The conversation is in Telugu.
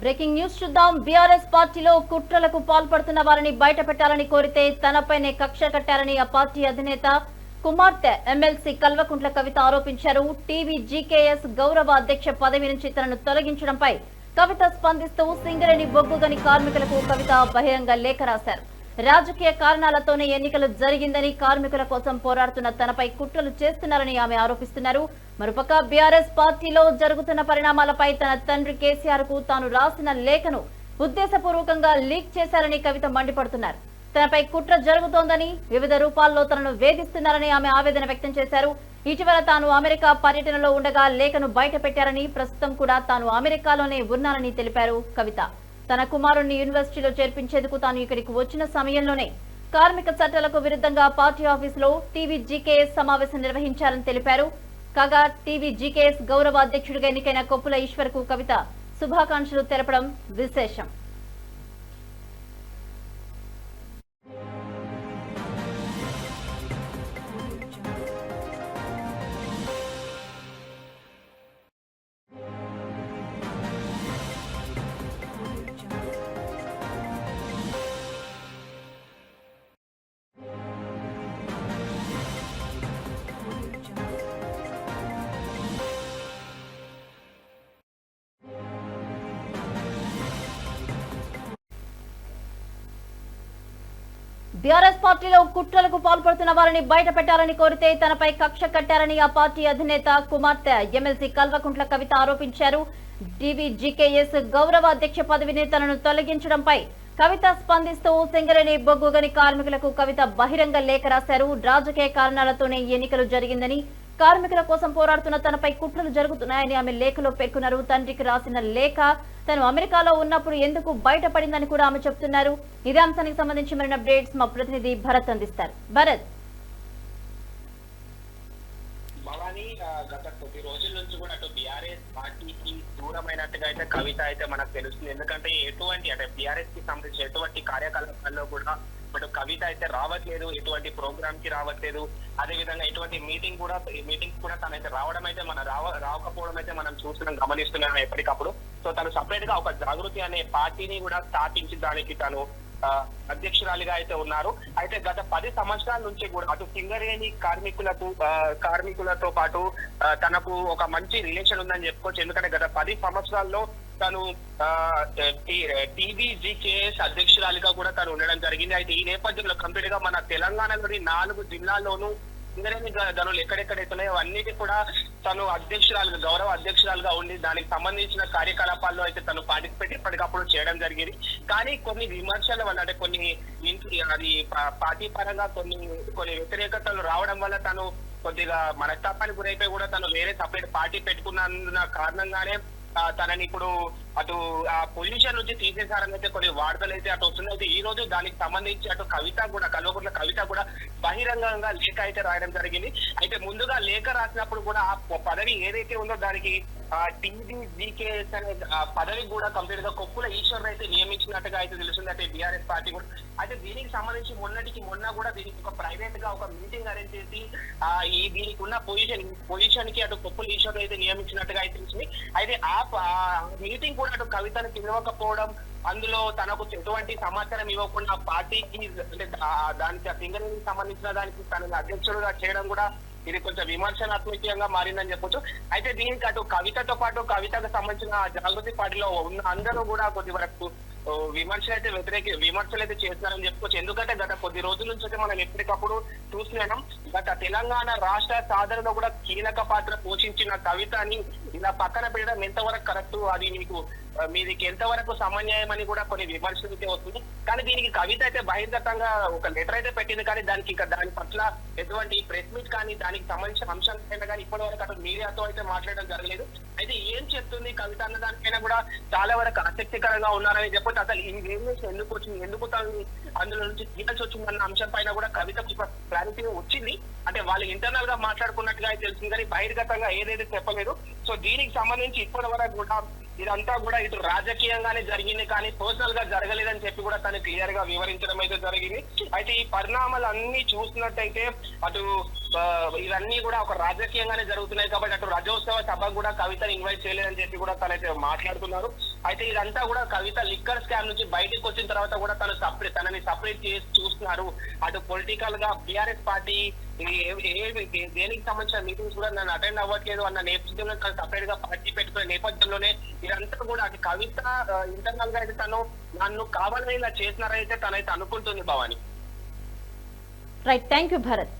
బ్రేకింగ్ న్యూస్ చూద్దాం. బీఆర్ఎస్ పార్టీలో కుట్రలకు పాల్పడుతున్న వారిని బయట పెట్టాలని కోరితే తనపైనే కక్ష కట్టారని ఆ పార్టీ అధినేత కుమార్తె ఎమ్మెల్సీ కల్వకుంట్ల కవిత ఆరోపించారు. టీవీ జీకేఎస్ గౌరవ అధ్యక్ష పదవి నుంచి తనను తొలగించడంపై కవిత స్పందిస్తూ సింగరేణి బొగ్గుగని కార్మికులకు కవిత బహిరంగ లేఖ రాశారు. రాజకీయ కారణాలతోనే ఎన్నికలు జరిగిందని కార్మికుల కోసం పోరాడుతున్న తనపై కుట్రలు చేస్తున్నారని ఆమె ఆరోపిస్తున్నారు. మరోపక్క బీఆర్ఎస్ పార్టీలో జరుగుతున్న పరిణామాలపై తన తండ్రి కేసీఆర్కు తాను రాసిన లేఖను ఉద్దేశపూర్వకంగా లీక్ చేశారని కవిత మండిపడుతున్నారు. తనపై కుట్ర జరుగుతోందని వివిధ రూపాల్లో తనను వేధిస్తున్నారని ఆమె ఆవేదన వ్యక్తం చేశారు. ఇటీవల తాను అమెరికా పర్యటనలో ఉండగా లేఖను బయట పెట్టారని ప్రస్తుతం కూడా తాను అమెరికాలోనే ఉన్నానని తెలిపారు కవిత. తన కుమారుణ్ణి యూనివర్సిటీలో చేర్పించేందుకు తాను ఇక్కడికి వచ్చిన సమయంలోనే కార్మిక చట్టాలకు విరుద్ధంగా పార్టీ ఆఫీసులో టీవీ జీకేఎస్ సమావేశం నిర్వహించారని తెలిపారు. కాగా టీవీ జీకేఎస్ గౌరవ అధ్యక్షుడిగా ఎన్నికైన కొప్పుల ఈశ్వర్కు కవిత శుభాకాంక్షలు తెలపడం విశేషం. బీఆర్ఎస్ పార్టీలో కుట్రలకు పాల్పడుతున్న వారిని బయట పెట్టాలని కోరితే తనపై కక్ష కట్టారని ఆ పార్టీ అధినేత కుమార్తె ఎమ్మెల్సీ కల్వకుంట్ల కవిత ఆరోపించారు. డివిజికేఎస్ గౌరవ అధ్యక్ష పదవిని తనను తొలగించడంపై కవిత స్పందిస్తూ సింగరేణి బొగ్గుగని కార్మికులకు కవిత బహిరంగ లేఖ రాశారు. రాజకీయ కారణాలతోనే ఎన్నికలు జరిగిందని కార్మికుల కోసం పోరాడుతున్న తనపై కుట్రలు జరుగుతున్నాయని ఆమె లేఖలో పేర్కొన్నారు. తండ్రికి రాసిన లేఖ తను అమెరికాలో ఉన్నప్పుడు ఎందుకు బయటపడిందని కూడా ఆమె చెప్తున్నారు. ఇదే అంశానికి సంబంధించి మరిన్ని అప్డేట్స్ మా ప్రతినిధి భరత్ అందిస్తారు. భరత్. గత కొద్ది రోజుల నుంచి కూడా అటు బీఆర్ఎస్ పార్టీకి దూరమైనట్టుగా అయితే కవిత అయితే మనకు తెలుస్తుంది. ఎందుకంటే ఎటువంటి అంటే బీఆర్ఎస్కి సంబంధించిన ఎటువంటి కార్యకలాపాల్లో కూడా ఇప్పుడు కవిత అయితే రావట్లేదు ఎటువంటి ప్రోగ్రామ్కి రావట్లేదు. అదే విధంగా ఎటువంటి మీటింగ్ కూడా మీటింగ్ కూడా తనైతే రావడం అయితే మన రావ రాకపోవడం అయితే మనం చూస్తున్నాం గమనిస్తున్నాం ఎప్పటికప్పుడు. సో తను సపరేట్గా ఒక జాగృతి అనే పార్టీని కూడా స్థాపించడానికి తను ఆ, అధ్యక్షురాలిగా అయితే ఉన్నారు. అయితే గత పది సంవత్సరాల నుంచి కూడా అటు సింగరేణి కార్మికులకు కార్మికులతో పాటు తనకు ఒక మంచి రిలేషన్ ఉందని చెప్పుకోవచ్చు. ఎందుకంటే గత పది సంవత్సరాల్లో తను టీబీజీకేఎస్ అధ్యక్షురాలిగా కూడా తను ఉండడం జరిగింది. అయితే ఈ నేపథ్యంలో కంప్లీట్గా మన తెలంగాణలోని నాలుగు జిల్లాల్లోనూ ఇంద్రని గ- గనులు ఎక్కడెక్కడైతే ఉన్నాయో అన్నిటి కూడా తను అధ్యక్షురాలుగా గౌరవ అధ్యక్షురాలుగా ఉండి దానికి సంబంధించిన కార్యకలాపాల్లో అయితే తను పార్టిసిపేట్ ఎప్పటికప్పుడు చేయడం జరిగింది. కానీ కొన్ని విమర్శల వల్ల అంటే కొన్ని అది పార్టీ పరంగా కొన్ని కొన్ని వ్యతిరేకతలు రావడం వల్ల తను కొద్దిగా మనస్తాపానికి గురైపోయి కూడా తను వేరే సపరేట్ పార్టీ పెట్టుకున్నందున కారణంగానే తనని ఇప్పుడు అటు ఆ పొజిషన్ నుంచి తీసేశారని అయితే కొన్ని వార్తలు అయితే అటు వస్తున్నాయి. అయితే ఈ రోజు దానికి సంబంధించి అటు కవిత కూడా కల్వకుంట్ల కవిత కూడా బహిరంగంగా లేఖ అయితే రాయడం జరిగింది. అయితే ముందుగా లేఖ రాసినప్పుడు కూడా ఆ పదవి ఏదైతే ఉందో దానికి టీడీజీకేఎస్ అనే పదవి కూడా కంప్లీట్గా కొప్పుల ఈశ్వర్ అయితే నియమించినట్టుగా అయితే తెలుస్తుంది. అంటే బీఆర్ఎస్ పార్టీ కూడా. అయితే దీనికి సంబంధించి మొన్నటికి మొన్న కూడా దీనికి ఒక ప్రైవేట్గా ఒక మీటింగ్ అరేంజ్ చేసి ఆ ఈ దీనికి ఉన్న పొజిషన్ పొజిషన్కి అటు కొప్పుల ఈశ్వర్ అయితే నియమించినట్టుగా అయితే తెలిసింది అయితే ఆ మీటింగ్ కూడా అటు కవితను పిలవకపోవడం అందులో తనకు ఎటువంటి సమాచారం ఇవ్వకుండా పార్టీకి అంటే దానికి ఆ సింగరేణికి సంబంధించిన దానికి తనని అధ్యక్షుడుగా చేయడం కూడా ఇది కొంచెం విమర్శనాత్మకంగా మారిందని చెప్పొచ్చు. అయితే దీనికి అటు కవితతో పాటు కవితకు సంబంధించిన జాగృతి పార్టీలో ఉన్న అందరూ కూడా కొద్ది వరకు విమర్శలు అయితే వ్యతిరేక విమర్శలు అయితే చేస్తున్నారని చెప్పుకోవచ్చు. ఎందుకంటే గత కొద్ది రోజుల నుంచి అయితే మనం ఎప్పటికప్పుడు చూస్తున్నాం. గత తెలంగాణ రాష్ట్ర సాధనలో కూడా కీలక పాత్ర పోషించిన కవితని ఇలా పక్కన పెట్టడం ఎంతవరకు కరెక్ట్? అది మీకు ఆ, మీదికి ఎంతవరకు సమన్యాయం అని కూడా కొన్ని విమర్శలు అయితే వస్తుంది. కానీ దీనికి కవిత అయితే బహిర్గతంగా ఒక లెటర్ అయితే పెట్టింది. కానీ దానికి ఇంకా దాని పట్ల ఎటువంటి ప్రెస్ మీట్ కానీ దానికి సంబంధించిన అంశాలైనా కానీ ఇప్పటి వరకు అటు మీడియాతో అయితే మాట్లాడడం జరగలేదు. అయితే ఏం చెప్తుంది కవిత అన్న దానిపైన కూడా చాలా వరకు ఆసక్తికరంగా ఉన్నారని చెప్పొచ్చు. అసలు ఈ వేరియేషన్ ఎందుకు వచ్చింది ఎందుకు తను అందులో నుంచి తీయాల్సి వచ్చింది అన్న అంశం పైన కూడా కవిత క్లారిటీ వచ్చింది. అంటే వాళ్ళు ఇంటర్నల్గా మాట్లాడుకున్నట్టుగా అయితే తెలిసింది. కానీ బహిర్గతంగా ఏదైతే చెప్పలేదు సో దీనికి సంబంధించి ఇప్పటి వరకు కూడా ఇదంతా కూడా ఇటు రాజకీయంగానే జరిగింది కానీ పర్సనల్గా జరగలేదని చెప్పి కూడా తను క్లియర్గా వివరించడం అయితే జరిగింది. అయితే ఈ పరిణామాలు అన్ని చూసినట్టయితే అటు ఇవన్నీ కూడా ఒక రాజకీయంగానే జరుగుతున్నాయి కాబట్టి అటు రజోత్సవ సభ కూడా కవితను ఇన్వైట్ చేయలేదని చెప్పి కూడా తనైతే మాట్లాడుతున్నారు. అయితే ఇదంతా కూడా కవిత లిక్కర్ స్కామ్ నుంచి బయటకు వచ్చిన తర్వాత కూడా తను సపరేట్ తనని సపరేట్ చేసి చూస్తున్నారు. అటు పొలిటికల్గా బీఆర్ఎస్ పార్టీ దేనికి సంబంధించిన మీటింగ్స్ కూడా నన్ను అటెండ్ అవ్వట్లేదు అన్న నేపథ్యంలో తను సపరేట్గా పార్టీ పెట్టుకునే నేపథ్యంలోనే ఇదంతా కూడా అటు కవిత ఇంటర్నల్గా అయితే తను నన్ను కావాలని ఇలా చేసినారైతే తనైతే అనుకుంటుంది Bhavani. Right thank you Bharat